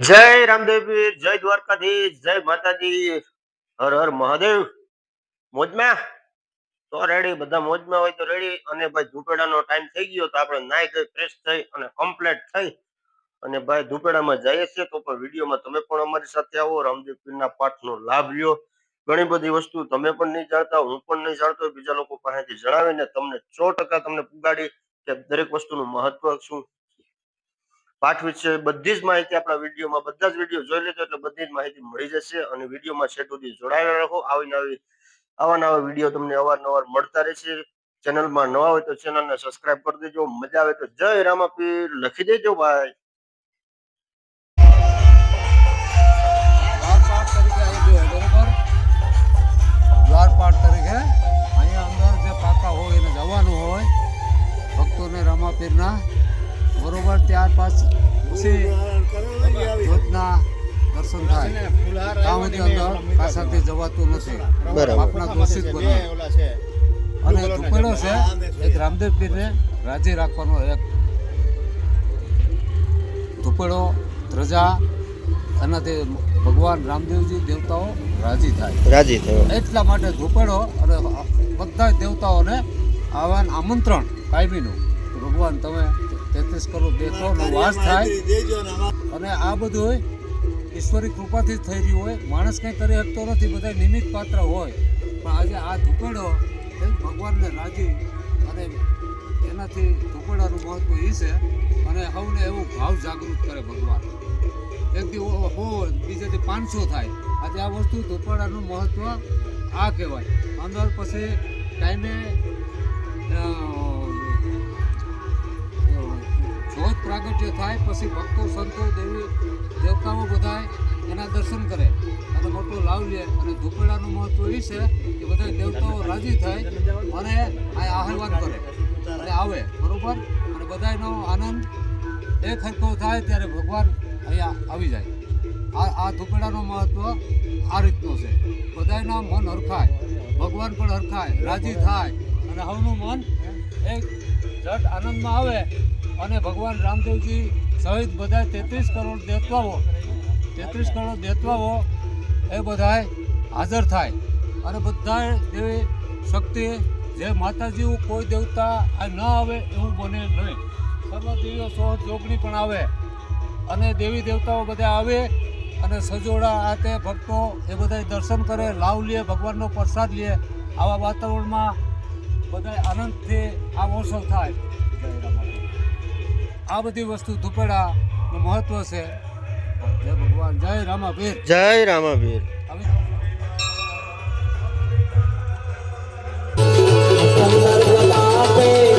જય રામદેવપીર જય દ્વારકાધીશ, જય માતાજી, હર હર મહાદેવ. મોજમાં? તો રેડી બધા મોજમાં હોય તો રેડી અને ભાઈ ધૂપેડાનો ટાઈમ થઈ ગયો તો આપણે નાઈ ગઈ ફ્રેશ થઈ અને કમ્પ્લીટ થઈ. અને ભાઈ ધૂપેડામાં જઈએ છીએ તો પણ વિડીયોમાં તમે પણ અમારી સાથે આવો. રામદેવ પીરના પાઠનો લાભ લ્યો. ઘણી બધી વસ્તુ તમે પણ નહીં જાણતા, હું પણ નહીં જાણતો. બીજા લોકો પાસેથી જણાવીને તમને સો ટકા તમને પુગાડી કે દરેક વસ્તુનું મહત્વ શું? પાઠ વિશે બધી જ માહિતી આપણા વિડીયોમાં, બધા જ વીડિયો જોઈ લેજો એટલે બધી જ માહિતી મળી જશે અને વિડીયોમાં છેટ સુધી જોડાયેલા રહો. આવી નવી, આવા નવા વીડિયો તમને અવારનવાર મળતા રહેશે. ચેનલમાં નવા હોય તો ચેનલને સબસ્ક્રાઇબ કરી દેજો. મજા આવે તો જય રામાપીર. લખી દેજો ભાઈ. દર્શન થાય ત્યાં સુધી અંદર પાછળથી જવાતું નથી. બરાબર. આપણા દોષિત બને અને ધૂપેડો છે એક રામદેવ પીરને રાજી રાખવાનો એક. ધૂપડો ધ્રજા એનાથી ભગવાન રામદેવજી દેવતાઓ રાજી થાય. રાજી થયો. એટલા માટે ધૂપેડો અને બધા દેવતાઓને આવા આમંત્રણ કાયમીનું. ભગવાન તમે તેત્રીસ કરોડ દેખો ને વાસ થાય. અને આ બધું ઈશ્વરી કૃપાથી જ થઈ રહ્યું હોય. માણસ કંઈ કરી શકતો નથી બધા નિમિત્ત પાત્ર હોય. પણ આજે આ ધૂપેડો એ ભગવાનને રાજી અને એનાથી ધૂપેડાનું મહત્વ એ છે અને સૌને એવું ભાવ જાગૃત કરે ભગવાન. એક દી હો બીજેથી પાંચસો થાય. આજે આ વસ્તુ ધૂપેડાનું મહત્વ આ કહેવાય. અંદર પછી ટાઈમે પ્રાગટ્ય થાય, પછી ભક્તો, સંતો, દેવી, દેવતાઓ બધાય એના દર્શન કરે. અને મોટો લાવ લે. અને ધૂપેડાનું મહત્વ એ છે કે બધા દેવતાઓ રાજી થાય અને આ આહ્વાન કરે. અને આવે, બરાબર? અને બધાનો આનંદ એક હરખો થાય ત્યારે ભગવાન અહીંયા આવી જાય. આ આ ધૂપેડાનો મહત્વ આ રીતનો છે. બધાના મન હરખાય, ભગવાન પણ હરખાય, રાજી થાય. અને હવનું મન એક જટ આનંદમાં આવે. અને ભગવાન રામદેવજી સહિત બધા તેત્રીસ કરોડ દેવતાઓ, તેત્રીસ કરોડ દેવતાઓ એ બધાય હાજર થાય. અને બધાએ દેવી શક્તિ જે માતાજી કોઈ દેવતા આ ન આવે એવું બને નહીં. સર્વ દેવીઓ સોળ જોગણી પણ આવે. અને દેવી દેવતાઓ બધા આવે અને સજોડા આ તે ભક્તો એ બધા દર્શન કરે, લાવ લે, ભગવાનનો પ્રસાદ લે. આવા વાતાવરણમાં બધા આનંદથી આ મહોત્સવ થાય. જય રામાપીર. આ બધી વસ્તુ ધુપેડાનું મહત્વ છે. જય ભગવાન જય રામાભીર. જય રામાભીર. હવે